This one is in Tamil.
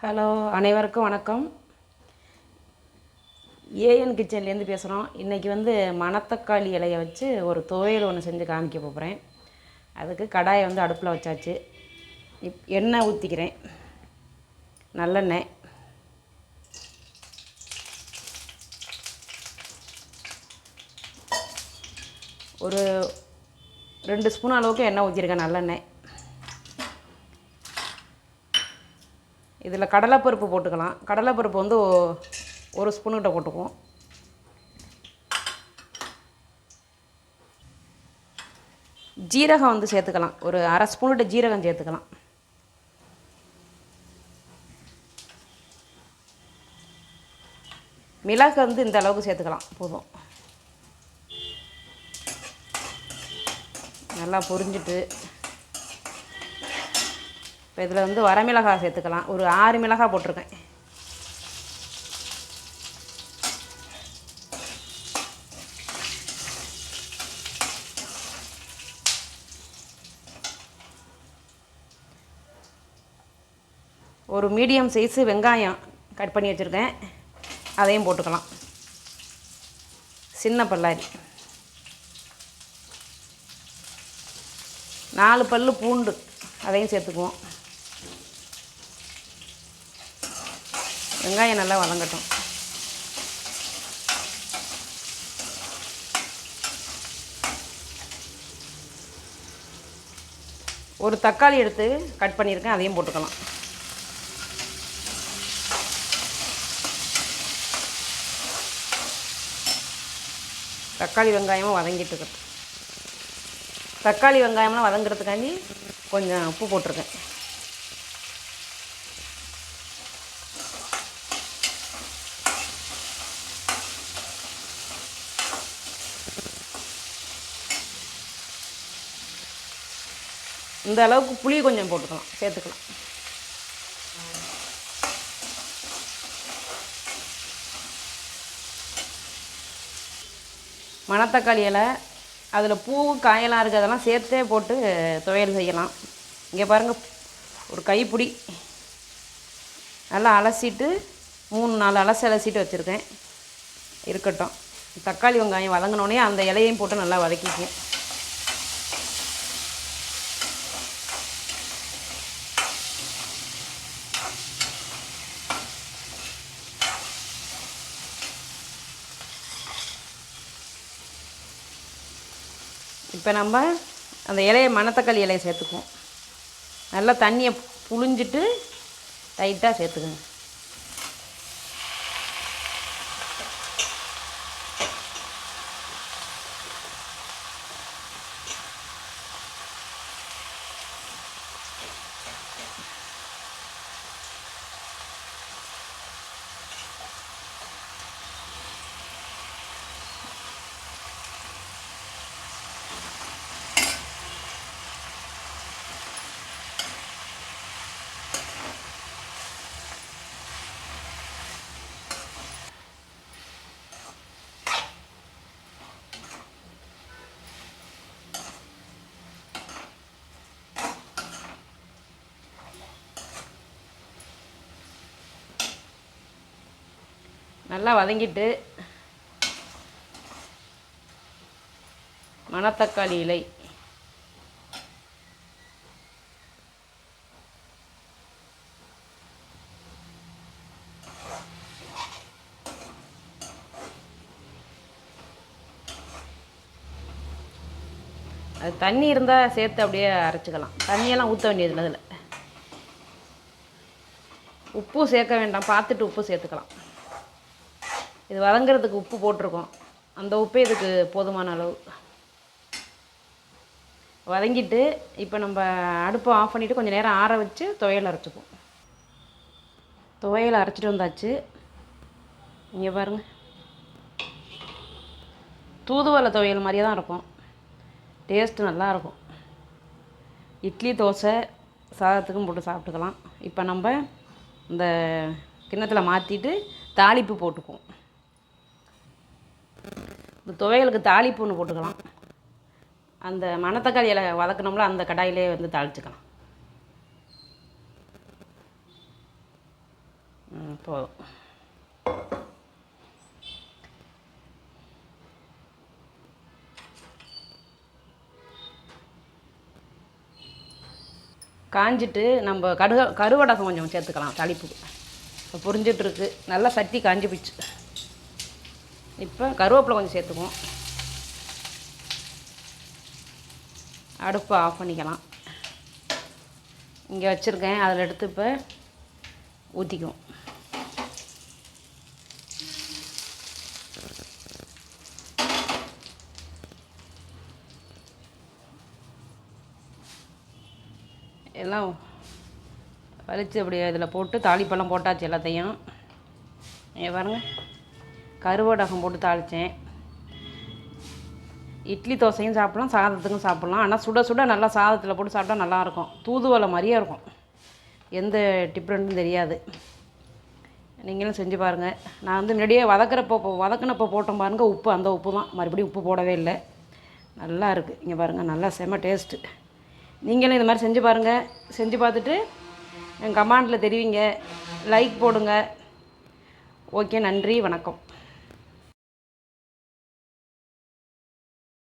ஹலோ அனைவருக்கும் வணக்கம். ஏஎன் கிச்சன்லேருந்து பேசுகிறோம் இன்றைக்கி வந்து மணத்தக்காளி இலையை வச்சு ஒரு துவையல் ஒன்று செஞ்சு காமிக்க போகிறேன் அதுக்கு கடாயை வந்து அடுப்பில் வச்சாச்சு. இப் எண்ணெய் ஊற்றிக்கிறேன் நல்லெண்ணெய். ஒரு ரெண்டு ஸ்பூன் அளவுக்கு எண்ணெய் ஊற்றிருக்கேன் நல்லெண்ணெய். இதில் கடலைப்பருப்பு போட்டுக்கலாம். கடலைப்பருப்பு வந்து ஒரு ஸ்பூனுக்கிட்ட போட்டுக்குவோம். ஜீரகம் வந்து சேர்த்துக்கலாம். ஒரு அரை ஸ்பூனுக்கிட்ட ஜீரகம் சேர்த்துக்கலாம். மிளகு வந்து இந்த அளவுக்கு சேர்த்துக்கலாம். போதும். நல்லா பொரிஞ்சிட்டு இப்போ இதில் வந்து வரமிளகாய் சேர்த்துக்கலாம். ஒரு ஆறு மிளகாய் போட்டிருக்கேன். ஒரு மீடியம் சைஸு வெங்காயம் கட் பண்ணி வச்சுருக்கேன். அதையும் போட்டுக்கலாம். சின்ன பல்லாரி. நாலு பல் பூண்டு. அதையும் சேர்த்துக்குவோம். வெங்காயம் நல்லா வதங்கட்டும். ஒரு தக்காளி எடுத்து கட் பண்ணியிருக்கேன் அதையும் போட்டுக்கலாம். தக்காளி வெங்காயமும் வதங்கிட்டு தக்காளி வெங்காயம்லாம் வதங்குறதுக்காண்டி கொஞ்சம் உப்பு போட்டிருக்கேன். இந்த அளவுக்கு புளி கொஞ்சம் போட்டுக்கலாம் சேர்த்துக்கலாம். மணத்தக்காளி இலை அதில் பூ காயெல்லாம் இருக்கிறதெல்லாம் சேர்த்தே போட்டு துவையல் செய்யலாம். இங்கே பாருங்கள் ஒரு கைப்பிடி. நல்லா அலசிட்டு மூணு நாலு அலசி அலசிட்டு வச்சுருக்கேன். இருக்கட்டும். தக்காளி வெங்காயம் வதங்கினோடனே அந்த இலையையும் போட்டு நல்லா வதக்கிக்குவோம். இப்போ நம்ம அந்த இலையை மணத்தக்காளி இலையை சேர்த்துக்குவோம். நல்லா தண்ணியை புழிஞ்சிட்டு டைட்டாக சேர்த்துக்கோங்க. நல்லா வதங்கிட்டு மணத்தக்காளி இலை. அது தண்ணி இருந்தால் சேர்த்து அப்படியே அரைச்சிக்கலாம். தண்ணியெல்லாம் ஊற்ற வேண்டியதில்லை அதில். உப்பு சேர்க்க வேண்டாம். பார்த்துட்டு உப்பு சேர்த்துக்கலாம். இது வதங்குறதுக்கு உப்பு போட்டிருக்கோம். அந்த உப்பே இதுக்கு போதுமான அளவு. வதங்கிட்டு இப்போ நம்ம அடுப்பை ஆஃப் பண்ணிவிட்டு கொஞ்சம் நேரம் ஆற வச்சு துவையல் அரைச்சிப்போம். துவையல் அரைச்சிட்டு வந்தாச்சு. இங்கே பாருங்கள் தூதுவளை துவையல் மாதிரியே தான் இருக்கும். டேஸ்ட்டு நல்லாயிருக்கும் இட்லி தோசை சாதத்துக்கும் போட்டு சாப்பிட்டுக்கலாம். இப்போ நம்ம இந்த கிண்ணத்தில் மாற்றிட்டு தாளிப்பு போட்டுக்குவோம். இந்த துவையலுக்கு தாளிப்பு ஒன்று போட்டுக்கலாம். அந்த மணத்தக்காளி இலை வதக்கணும்ல அந்த கடாயிலே வந்து தாளிச்சுக்கலாம். போதும். காஞ்சிட்டு நம்ம கடுக கருவடகம் கொஞ்சம் சேர்த்துக்கலாம் தாளிப்பு இப்போ புரிஞ்சிட்ருக்கு. நல்லா சட்டி காஞ்சி போச்சு. இப்போ கருவேப்பிலை கொஞ்சம் சேர்த்துக்குவோம். அடுப்பை ஆஃப் பண்ணிக்கலாம். இங்கே வச்சுருக்கேன். அதில் எடுத்து இப்போ ஊற்றிக்குவோம் எல்லாம் வலித்து அப்படி இதில் போட்டு தாளிப்பழம் போட்டாச்சு எல்லாத்தையும். இங்கே பாருங்கள் கருவடகம் போட்டு தாளித்தேன். இட்லி தோசையும் சாப்பிட்லாம் சாதத்துக்கும் சாப்பிட்லாம். ஆனால் சுட சுட நல்லா சாதத்தில் போட்டு சாப்பிட்டா நல்லாயிருக்கும். தூதுவலை மாதிரியே இருக்கும். எந்த டிஃப்ரெண்ட்டும் தெரியாது. நீங்களும் செஞ்சு பாருங்கள் நான் வந்து முன்னாடியே வதக்குறப்போ வதக்குனப்போ போட்டோம் பாருங்கள் உப்பு அந்த உப்பு தான் மறுபடியும் உப்பு போடவே இல்லை. நல்லா இருக்குது இங்கே பாருங்கள் நல்லா செம்ம டேஸ்ட்டு நீங்களும் இது மாதிரி செஞ்சு பாருங்கள் செஞ்சு பார்த்துட்டு என் கமாண்டில் தெரிவிங்க. லைக் போடுங்க. ஓகே நன்றி. வணக்கம்.